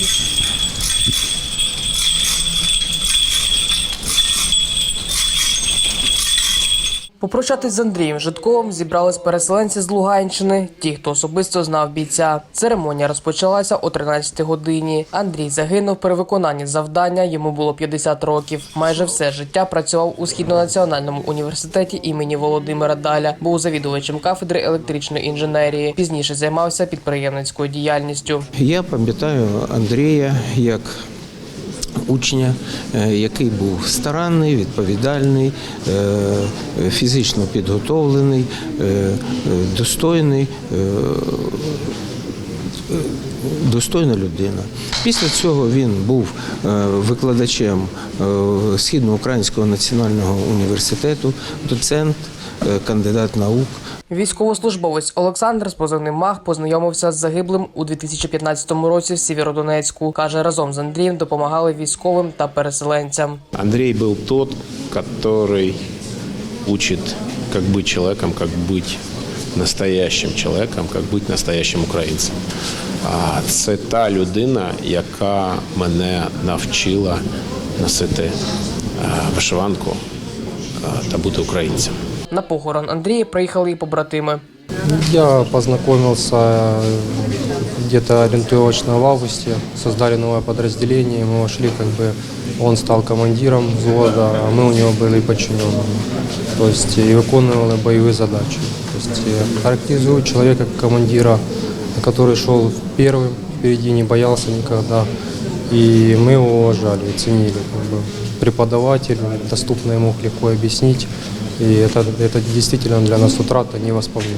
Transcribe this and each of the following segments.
Thank you. Попрощатись з Андрієм Житковим зібрались переселенці з Луганщини, ті, хто особисто знав бійця. Церемонія розпочалася о 13 годині. Андрій загинув при виконанні завдання. Йому було 50 років. Майже все життя працював у східно-національному університеті імені Володимира Даля. Був завідувачем кафедри електричної інженерії. Пізніше займався підприємницькою діяльністю. Я пам'ятаю Андрія як учня, е, який був старанний, відповідальний, е, фізично підготовлений, е, достойний. Достойна людина. Після цього він був викладачем Східноукраїнського національного університету, доцент, кандидат наук. Військовослужбовець Олександр з позивним Мах познайомився з загиблим у 2015 році в Сєвєродонецьку. каже, разом з Андрієм допомагали військовим та переселенцям. Андрей был тот, который учит, как быть человеком, как быть настоящим чоловіком, як бути настоящим українцем. А це та людина, яка мене навчила носити е, вишиванку е, та бути українцем. На похорон Андрія приїхали і побратими. Я познакомился э, где-то ориентировочно в августе, создали новое подразделение, мы вошли, как бы он стал командиром взвода, а мы у него были подчиненными. То есть и выполняли боевые задачи. То есть э, характеризует человека как командира, который шел первым, впереди не боялся никогда. И мы его уважали и ценили. Как бы. Преподаватель, доступно ему легко объяснить. И это, это действительно для нас утрата невосполнимая.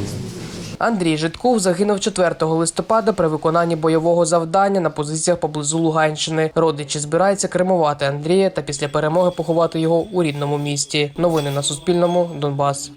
Андрій Житков загинув 4 листопада при виконанні бойового завдання на позиціях поблизу Луганщини. Родичі збираються кремувати Андрія та після перемоги поховати його у рідному місті. Новини на Суспільному. Донбас.